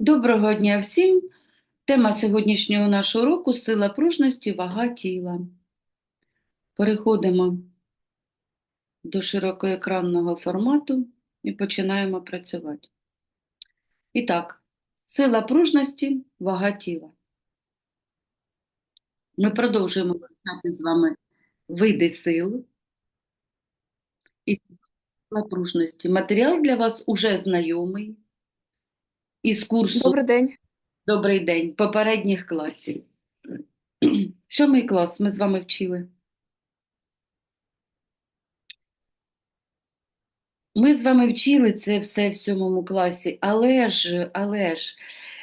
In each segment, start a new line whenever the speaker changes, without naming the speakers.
Доброго дня всім! Тема сьогоднішнього нашого уроку сила пружності, вага тіла. Переходимо до широкоекранного формату і починаємо працювати. І так, сила пружності, вага тіла. Ми продовжуємо вивчати з вами види сил і сила пружності. Матеріал для вас уже знайомий із курсу
Добрий день.
Добрий день, попередніх класів. Сьомий клас ми з вами вчили. Ми з вами вчили це все в сьомому класі, але ж, але ж,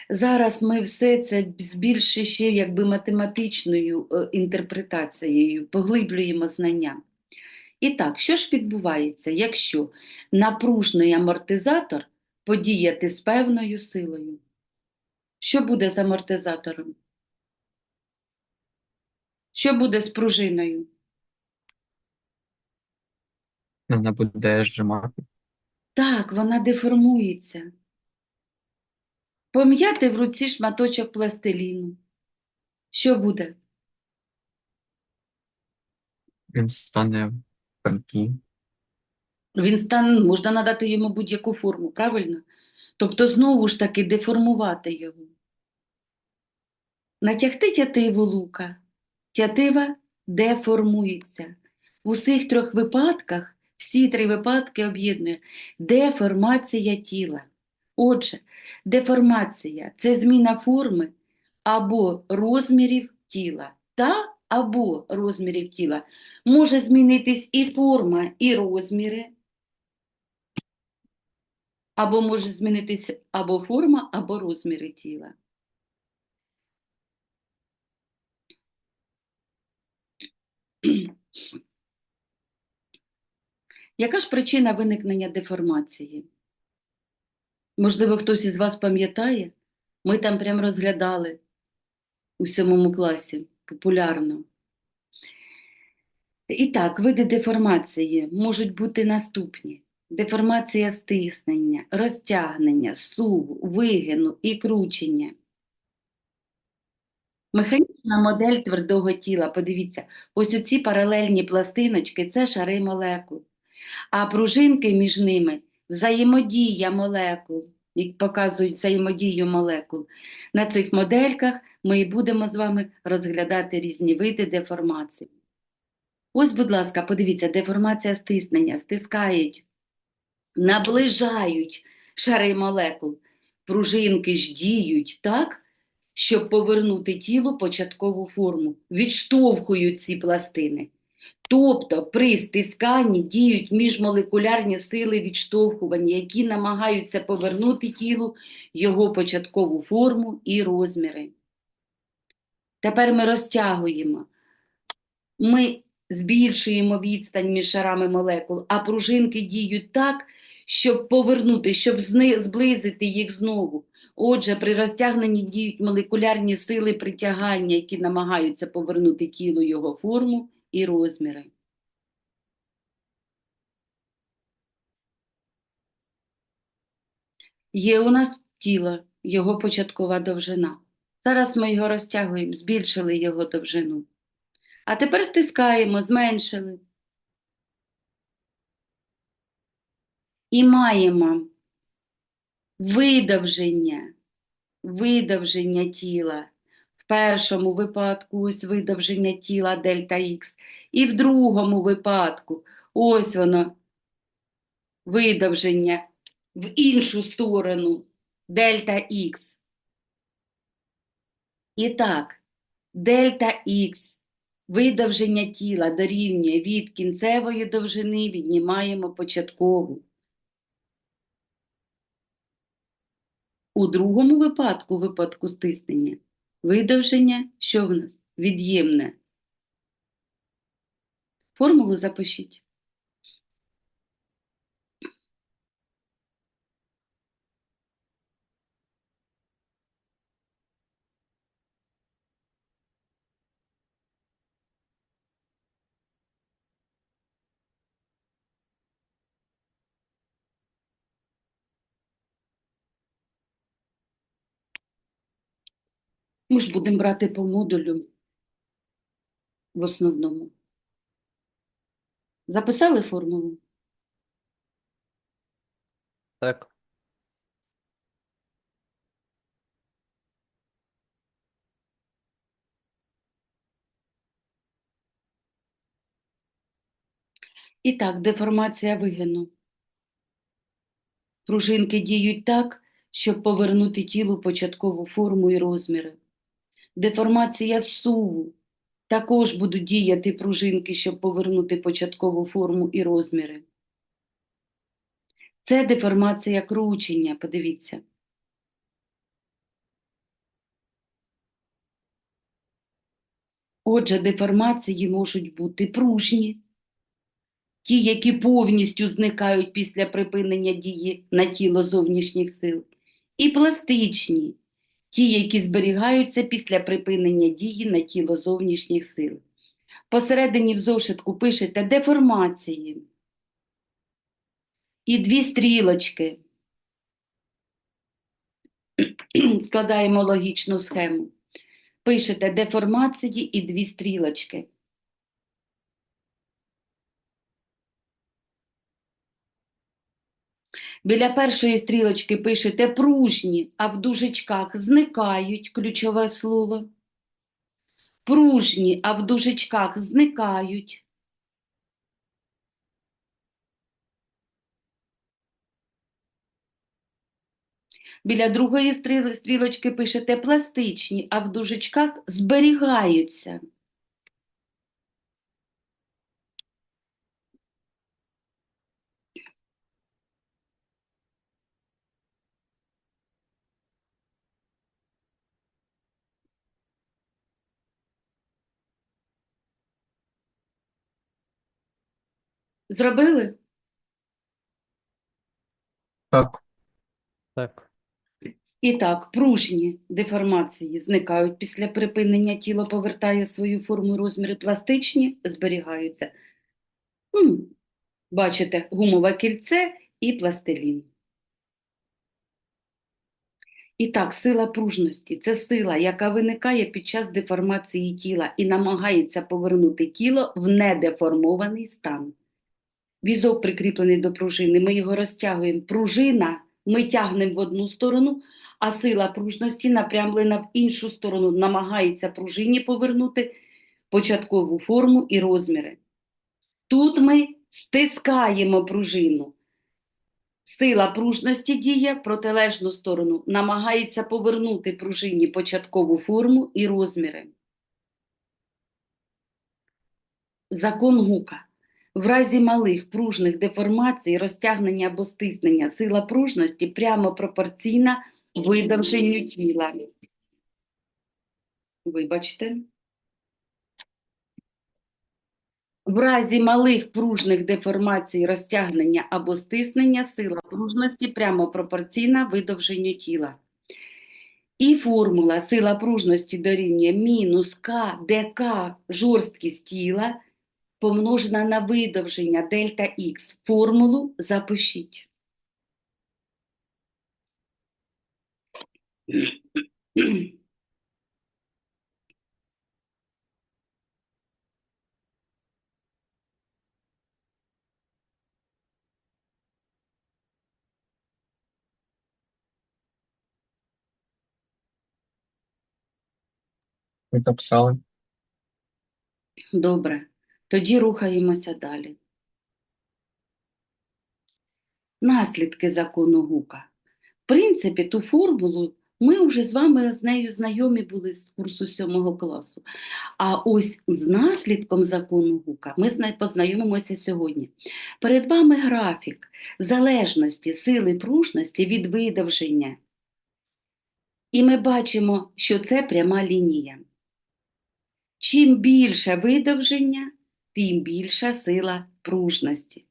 зараз ми все це з більш ще якби математичною е, інтерпретацією поглиблюємо знання. І так, що ж відбувається, якщо напружний амортизатор подіяти з певною силою? Що буде з амортизатором? Що буде з пружиною?
Вона буде зжимати.
Так, вона деформується. Пом'яти в руці шматочок пластиліну. Що буде?
Він стане тонкий.
Він стане, можна надати йому будь-яку форму, правильно? Тобто, знову ж таки, деформувати його. Натягти тятиву лука. Тятива деформується. В усіх трьох випадках, всі три випадки об'єднує деформація тіла. Отже, деформація це зміна форми або розмірів тіла та або розмірів тіла. Може змінитись і форма, і розміри, або може змінитися або форма, або розміри тіла. Яка ж причина виникнення деформації? Можливо, хтось із вас пам'ятає, ми там прям розглядали у сьомому класі популярно. І так, види деформації можуть бути наступні: деформація стиснення, розтягнення, суву, вигину і кручення. Механічна модель твердого тіла, подивіться, ось оці паралельні пластиночки це шари молекул, а пружинки між ними взаємодія молекул, які показують взаємодію молекул. На цих модельках ми і будемо з вами розглядати різні види деформації. Ось, будь ласка, подивіться, деформація стиснення, стискають, наближають шари молекул, пружинки ж діють так, щоб повернути тілу початкову форму, відштовхують ці пластини. Тобто при стисканні діють міжмолекулярні сили відштовхування, які намагаються повернути тілу його початкову форму і розміри. Тепер ми розтягуємо. Ми збільшуємо відстань між шарами молекул, а пружинки діють так, щоб повернути, щоб зблизити їх знову. Отже, при розтягненні діють молекулярні сили притягання, які намагаються повернути тілу його форму і розміри. Є у нас тіло, його початкова довжина. Зараз ми його розтягуємо, збільшили його довжину. А тепер стискаємо, зменшили. І маємо видовження, видовження тіла. В першому випадку ось видовження тіла дельта Х. І в другому випадку ось воно видовження в іншу сторону дельта Х. І так, дельта Х видовження тіла дорівнює від кінцевої довжини, віднімаємо початкову. У другому випадку, випадку стиснення, видовження, що в нас? Від'ємне. Формулу запишіть. Ми ж будемо брати по модулю в основному. Записали формулу?
Так.
І так, деформація вигину. Пружинки діють так, щоб повернути тілу початкову форму і розміри. Деформація суву. Також будуть діяти пружинки, щоб повернути початкову форму і розміри. Це деформація кручення, подивіться. Отже, деформації можуть бути пружні, ті, які повністю зникають після припинення дії на тіло зовнішніх сил, і пластичні, ті, які зберігаються після припинення дії на тіло зовнішніх сил. Посередині в зошитку пишете деформації і дві стрілочки. Складаємо логічну схему. Пишете деформації і дві стрілочки. Біля першої стрілочки пишете пружні, а в дужечках зникають ключове слово. Пружні, а в дужечках зникають. Біля другої стрілочки пишете пластичні, а в дужечках зберігаються. Зробили?
Так.
Так.
І так, пружні деформації зникають після припинення, тіло повертає свою форму і розміри, пластичні зберігаються. М, Бачите, гумове кільце і пластилін. І так, сила пружності це сила, яка виникає під час деформації тіла і намагається повернути тіло в недеформований стан. Візок прикріплений до пружини, ми його розтягуємо. Пружина ми тягнемо в одну сторону, а сила пружності напрямлена в іншу сторону, намагається пружині повернути початкову форму і розміри. Тут ми стискаємо пружину. Сила пружності діє в протилежну сторону, намагається повернути пружині початкову форму і розміри. Закон Гука. В разі малих пружних деформацій, розтягнення або стиснення сила пружності прямо пропорційна видовженню тіла. Вибачте. В разі малих пружних деформацій, розтягнення або стиснення сила пружності прямо пропорційна видовженню тіла. І формула сила пружності дорівнює мінус К, де К жорсткість тіла помножена на видовження дельта Х. Формулу запишіть.
Ви записали?
Добре, тоді рухаємося далі. Наслідки закону Гука. В принципі, ту формулу ми вже з вами з нею знайомі були з курсу 7 класу. А ось з наслідком закону Гука ми познайомимося сьогодні. Перед вами графік залежності сили пружності від видовження. І ми бачимо, що це пряма лінія. Чим більше видовження, тим більша сила пружності.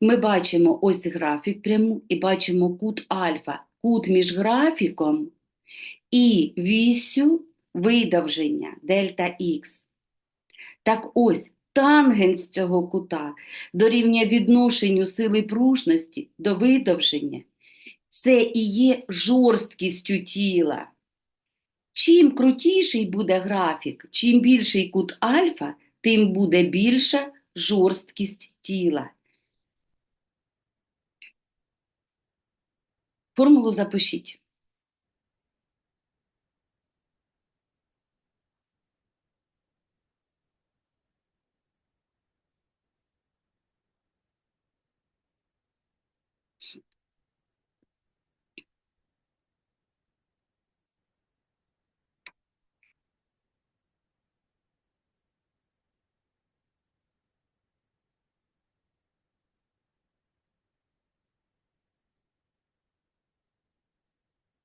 Ми бачимо ось графік пряму і бачимо кут альфа, кут між графіком і вісю видовження дельта Х. Так ось тангенс цього кута дорівнює відношенню сили пружності до видовження. Це і є жорсткістю тіла. Чим крутіший буде графік, чим більший кут альфа, тим буде більша жорсткість тіла. Формулу запишіть.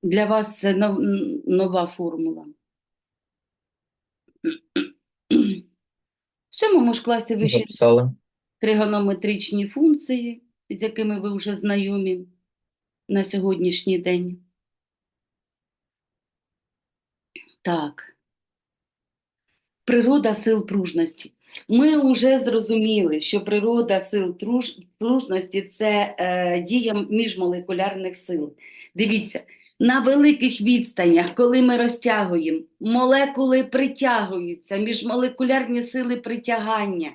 Для вас це нова формула. В сьомому ж класі ви ще тригонометричні функції, з якими ви вже знайомі на сьогоднішній день. Так. Природа сил пружності. Ми вже зрозуміли, що природа сил пружності це е, дія міжмолекулярних сил. Дивіться, на великих відстанях, коли ми розтягуємо, молекули притягуються, міжмолекулярні сили притягання.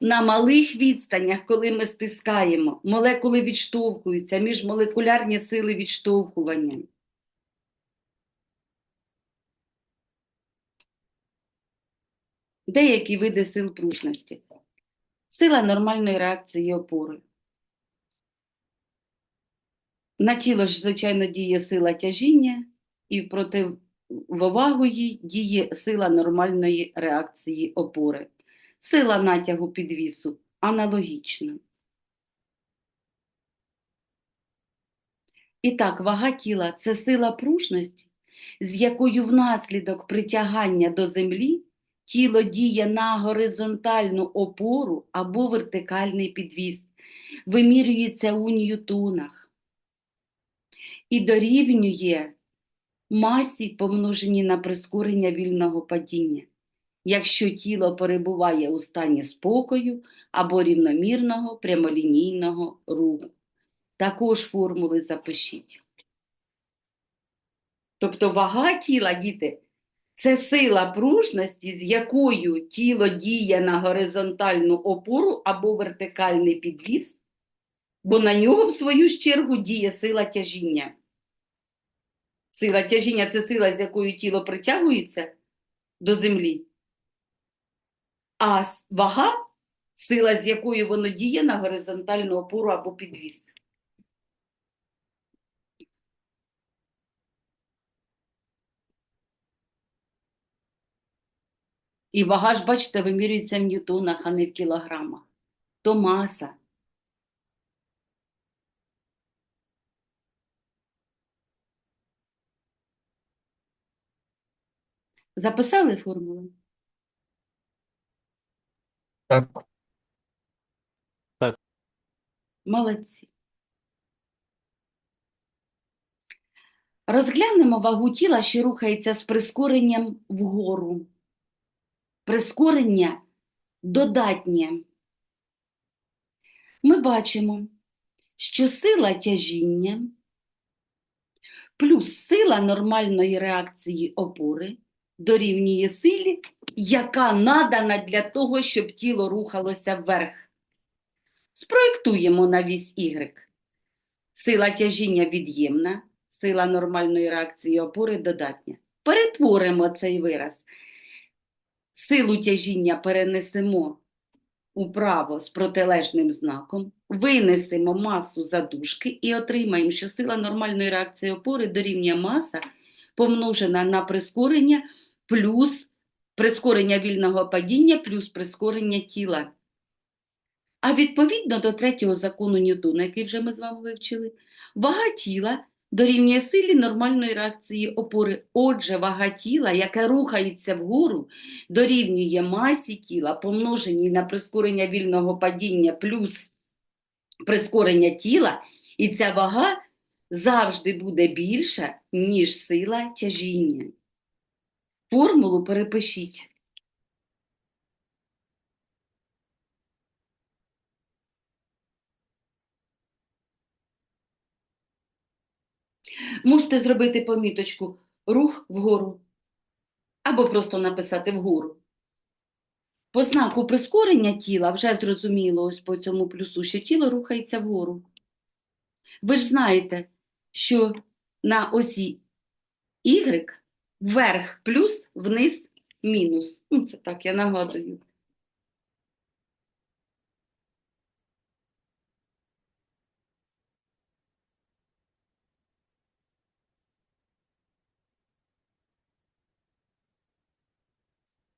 На малих відстанях, коли ми стискаємо, молекули відштовхуються, міжмолекулярні сили відштовхування. Деякі види сил пружності. Сила нормальної реакції опори. На тіло ж, звичайно, діє сила тяжіння, і противовагу їй діє сила нормальної реакції опори. Сила натягу підвісу аналогічна. І так, вага тіла це сила пружності, з якою внаслідок притягання до землі тіло діє на горизонтальну опору або вертикальний підвіс, вимірюється у ньютонах і дорівнює масі, помноженій на прискорення вільного падіння, якщо тіло перебуває у стані спокою або рівномірного прямолінійного руху. Також формули запишіть. Тобто вага тіла, діти, це сила пружності, з якою тіло діє на горизонтальну опору або вертикальний підвіс, бо на нього, в свою чергу, діє сила тяжіння. Сила тяжіння це сила, з якою тіло притягується до землі. А вага сила, з якою воно діє на горизонтальну опору або підвіс. І вага ж, бачите, вимірюється в ньютонах, а не в кілограмах. То маса. Записали формулу?
Так.
Молодці. Розглянемо вагу тіла, що рухається з прискоренням вгору. Прискорення додатнє. Ми бачимо, що сила тяжіння плюс сила нормальної реакції опори дорівнює силі, яка надана для того, щоб тіло рухалося вверх. Спроєктуємо на вісь Y. Сила тяжіння від'ємна, сила нормальної реакції опори додатня. Перетворимо цей вираз. Силу тяжіння перенесемо управо з протилежним знаком, винесемо масу задушки і отримаємо, що сила нормальної реакції опори дорівнює маса, помножена на прискорення плюс прискорення вільного падіння плюс прискорення тіла. А відповідно до третього закону Ньютона, який вже ми з вами вивчили, вага тіла дорівнює силі нормальної реакції опори. Отже, вага тіла, яке рухається вгору, дорівнює масі тіла, помноженій на прискорення вільного падіння плюс прискорення тіла, і ця вага завжди буде більша, ніж сила тяжіння. Формулу перепишіть. Можете зробити поміточку рух вгору або просто написати вгору. По знаку прискорення тіла вже зрозуміло ось по цьому плюсу, що тіло рухається вгору. Ви ж знаєте, що на осі Y вверх плюс, вниз мінус. Ну, це так, я нагадую.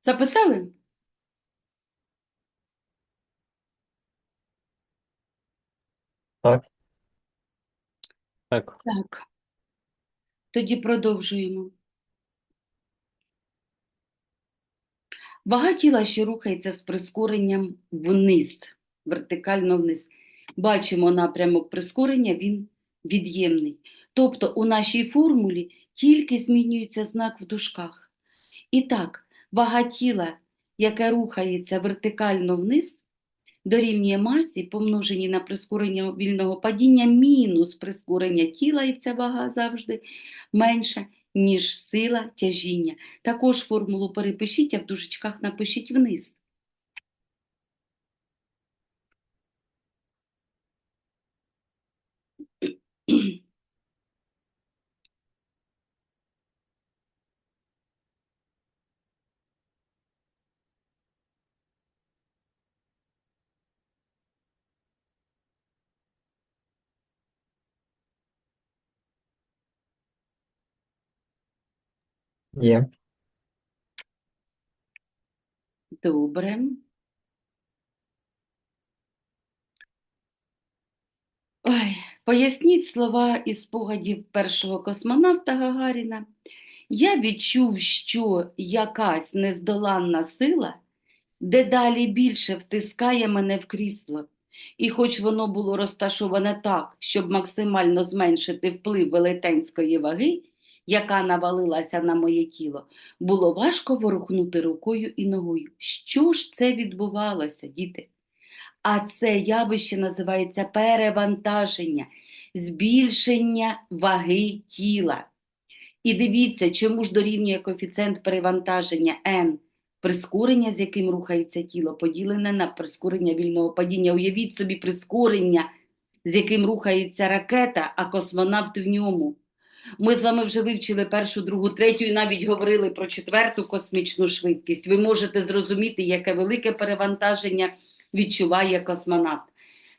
Записали?
Так.
Так.
Так. Тоді продовжуємо. Вага тіла, що рухається з прискоренням вниз, вертикально вниз. Бачимо напрямок прискорення, він від'ємний. Тобто у нашій формулі тільки змінюється знак в дужках. І так, вага тіла, яке рухається вертикально вниз, дорівнює масі, помножені на прискорення вільного падіння, мінус прискорення тіла, і ця вага завжди менша, ніж сила тяжіння. Також формулу перепишіть, а в дужечках напишіть вниз.
Є.
Добре. Ой, поясніть слова із спогадів першого космонавта Гагаріна. Я відчув, що якась нездоланна сила дедалі більше втискає мене в крісло. І хоч воно було розташоване так, щоб максимально зменшити вплив велетенської ваги, яка навалилася на моє тіло, було важко ворухнути рукою і ногою. Що ж це відбувалося, діти? А це явище називається перевантаження, збільшення ваги тіла. І дивіться, чому ж дорівнює коефіцієнт перевантаження n, прискорення, з яким рухається тіло, поділене на прискорення вільного падіння. Уявіть собі прискорення, з яким рухається ракета, а космонавт в ньому. Ми з вами вже вивчили першу, другу, третю і навіть говорили про четверту космічну швидкість. Ви можете зрозуміти, яке велике перевантаження відчуває космонавт.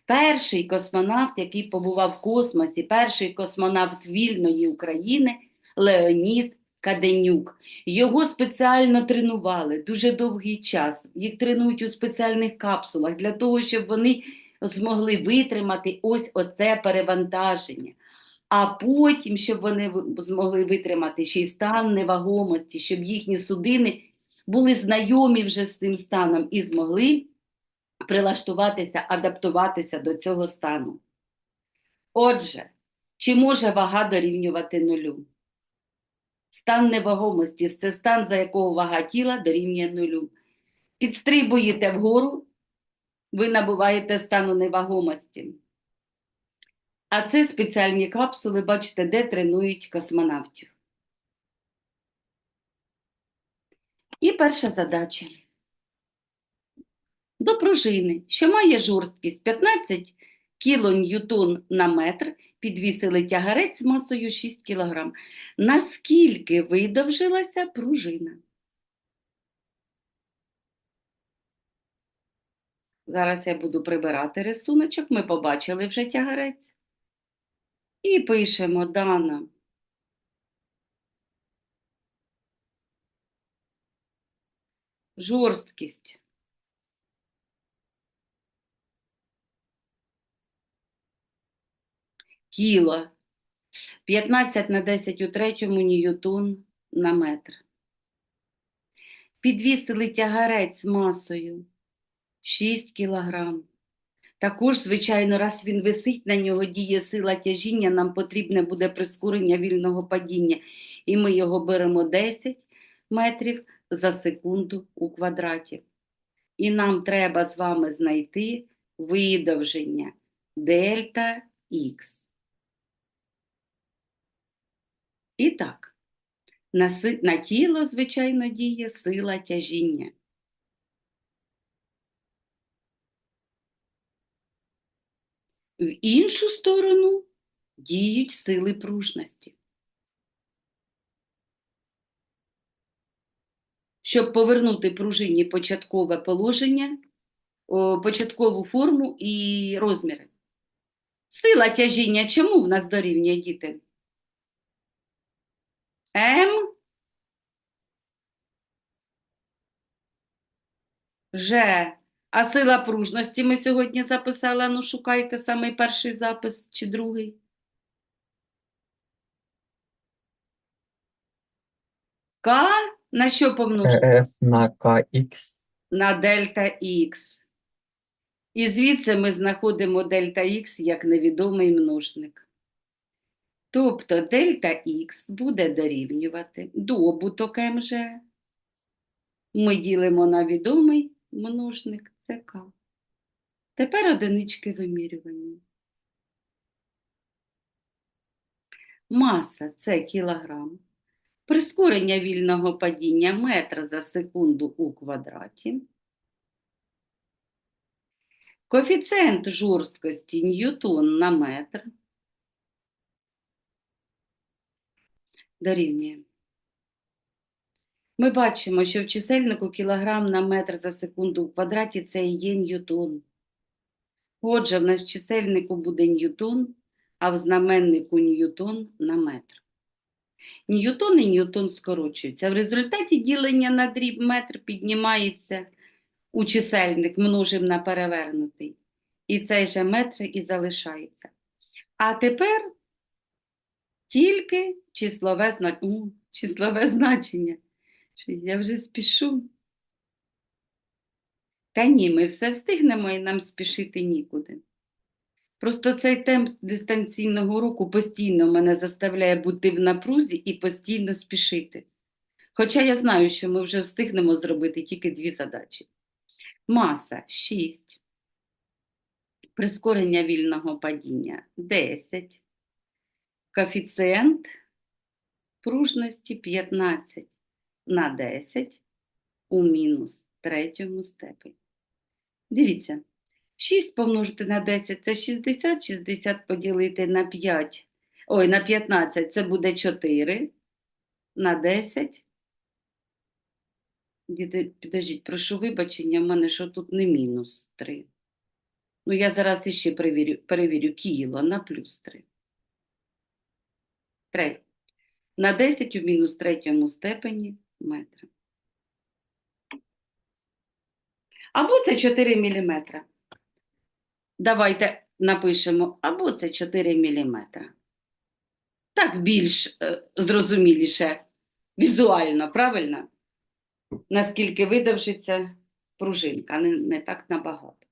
Перший космонавт, який побував в космосі, перший космонавт вільної України Леонід Каденюк. Його спеціально тренували дуже довгий час. Їх тренують у спеціальних капсулах для того, щоб вони змогли витримати ось оце перевантаження. А потім, щоб вони змогли витримати ще й стан невагомості, щоб їхні судини були знайомі вже з цим станом і змогли прилаштуватися, адаптуватися до цього стану. Отже, чи може вага дорівнювати нулю? Стан невагомості це стан, за якого вага тіла дорівнює нулю. Підстрибуєте вгору, ви набуваєте стану невагомості. А це спеціальні капсули, бачите, де тренують космонавтів. І перша задача. До пружини, що має жорсткість 15 кН на метр, підвісили тягарець масою 6 кг. Наскільки видовжилася пружина? Зараз я буду прибирати рисуночок, ми побачили вже тягарець. І пишемо Дана. Жорсткість. Кіло. 15 на 10 у третьому ньютон на метр. Підвісили тягарець масою 6 кілограм. Також, звичайно, раз він висить, на нього діє сила тяжіння, нам потрібне буде прискорення вільного падіння. І ми його беремо 10 метрів за секунду у квадраті. І нам треба з вами знайти видовження дельта х. І так, на, тіло, звичайно, діє сила тяжіння. В іншу сторону діють сили пружності. Щоб повернути пружині початкове положення, початкову форму і розміри. Сила тяжіння чому в нас дорівнює діти? М Ж. А сила пружності ми сьогодні записали. Ну, шукайте самий перший запис чи другий. К на що помножити?
F на KX.
на дельта Х. І звідси ми знаходимо дельта Х як невідомий множник. Тобто дельта Х буде дорівнювати добуток МЖ. Ми ділимо на відомий множник це К. Тепер одинички вимірювання. Маса це кілограм. Прискорення вільного падіння метра за секунду у квадраті. Коефіцієнт жорсткості ньютон на метр дорівнює. Ми бачимо, що в чисельнику кілограм на метр за секунду в квадраті це і є ньютон. Отже, в нас в чисельнику буде ньютон, а в знаменнику ньютон на метр. Ньютон і ньютон скорочуються. В результаті ділення на дріб метр піднімається у чисельник, множимо на перевернутий. І цей же метр і залишається. А тепер тільки числове, зна... Числове значення. Я вже спішу. Та ні, ми все встигнемо і нам спішити нікуди. Просто цей темп дистанційного уроку постійно мене заставляє бути в напрузі і постійно спішити. Хоча я знаю, що ми вже встигнемо зробити тільки дві задачі. Маса 6. Прискорення вільного падіння 10. Коефіцієнт пружності 15 на 10 у мінус третьому степені. Дивіться, 6 помножити на 10 це 60, 60 поділити на 5, ой, на 15 це буде 4, на 10. Діти, підождіть, прошу вибачення, в мене що тут не мінус 3. Ну, я зараз іще перевірю, перевірю кіло на плюс 3. 3. На 10 у мінус третьому степені метра. Або це 4 міліметра. Давайте напишемо, або це 4 міліметра. Так більш е, зрозуміліше візуально, правильно? Наскільки видовжиться пружинка, не, не так набагато.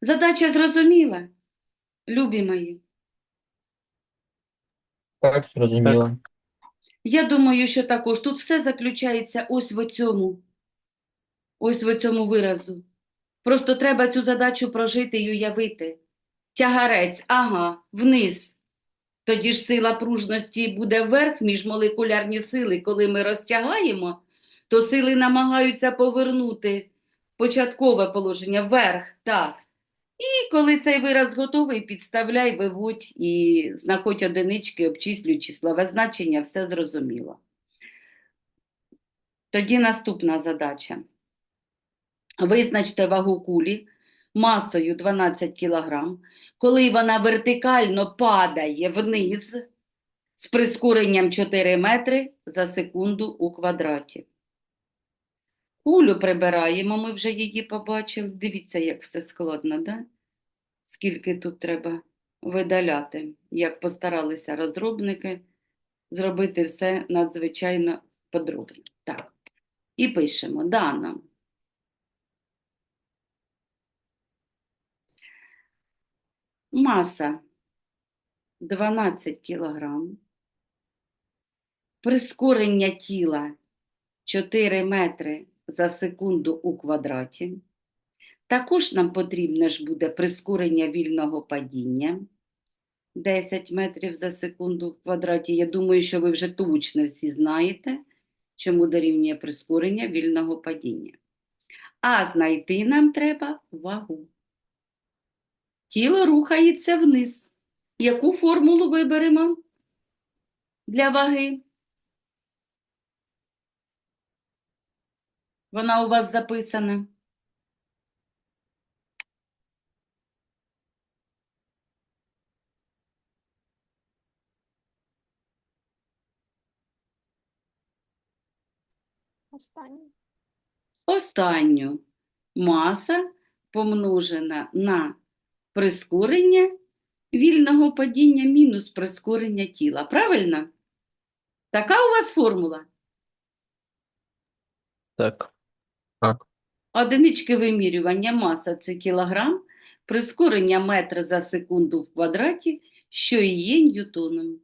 Задача зрозуміла, любі мої.
Так, зрозуміло.
Я думаю, що також тут все заключається ось в цьому, ось в цьому виразу. Просто треба цю задачу прожити і уявити. Тягарець, ага, вниз. Тоді ж сила пружності буде вверх міжмолекулярні сили. Коли ми розтягаємо, то сили намагаються повернути початкове положення вверх, так. І коли цей вираз готовий, підставляй, виводь і знаходь одинички, обчислюй числове значення, все зрозуміло. Тоді наступна задача. Визначте вагу кулі масою 12 кг, коли вона вертикально падає вниз з прискоренням 4 метри за секунду у квадраті. Кулю прибираємо, ми вже її побачили. Дивіться, як все складно, да? скільки тут треба видаляти, як постаралися розробники зробити все надзвичайно подробно. Так, і пишемо дано. Маса 12 кілограм. Прискорення тіла 4 метри за секунду у квадраті. Також нам потрібне ж буде прискорення вільного падіння 10 метрів за секунду в квадраті. Я думаю, що ви вже точно всі знаєте, чому дорівнює прискорення вільного падіння. А знайти нам треба вагу. Тіло рухається вниз. Яку формулу виберемо для ваги? Вона у вас записана.
Останній.
Останню маса помножена на прискорення вільного падіння мінус прискорення тіла. Правильно? Така у вас формула?
Так.
Так.
Одинички вимірювання маса це кілограм, прискорення метра за секунду в квадраті, що і є ньютоном.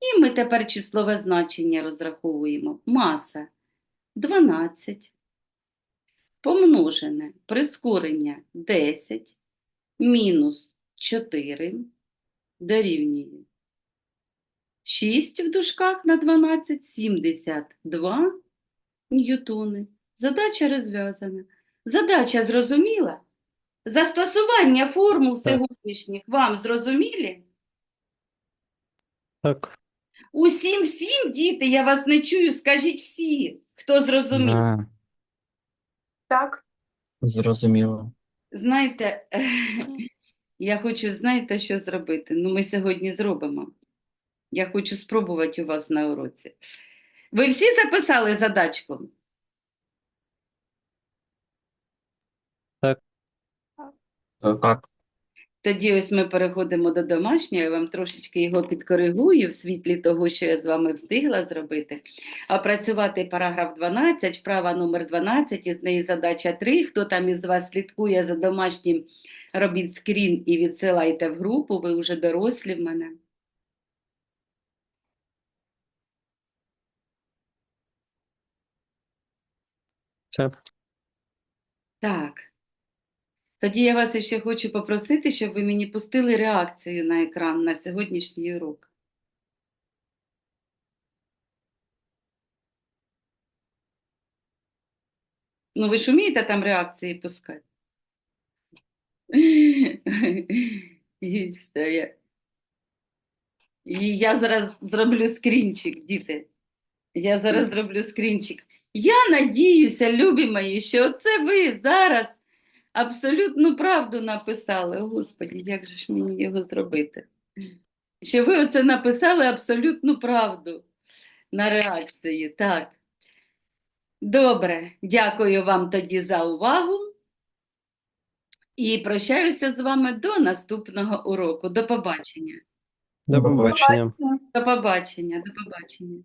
І ми тепер числове значення розраховуємо. Маса 12 помножене прискорення 10 мінус 4 дорівнює 6 в дужках на 12 – 72 ньютони. Задача розв'язана. Задача зрозуміла? Застосування формул
Так.
сьогоднішніх вам зрозумілі?
Так.
Усім, всім, діти, я вас не чую, скажіть всі, хто зрозумів.
Да.
Так.
Зрозуміло.
Знаєте, я хочу, знаєте, що зробити? Ну, ми сьогодні зробимо. Я хочу спробувати у вас на уроці. Ви всі записали задачку?
Так.
Тоді ось ми переходимо до домашнього, я вам трошечки його підкоригую в світлі того, що я з вами встигла зробити. Опрацювати параграф 12, вправа номер 12, із неї задача 3. Хто там із вас слідкує за домашнім, робіть скрін і відсилайте в групу, ви вже дорослі в мене. Так. Тоді я вас ще хочу попросити, щоб ви мені пустили реакцію на екран на сьогоднішній урок. Ну, ви ж вмієте там реакції пускати? І я зараз зроблю скрінчик, діти. Я зараз зроблю скрінчик. Я надіюся, любі мої, що це ви зараз абсолютну правду написали. Господі, як же ж мені його зробити? Що ви оце написали абсолютну правду на реакції. Так. Добре, дякую вам тоді за увагу. І прощаюся з вами до наступного уроку. До побачення.
До побачення.
До побачення, до побачення.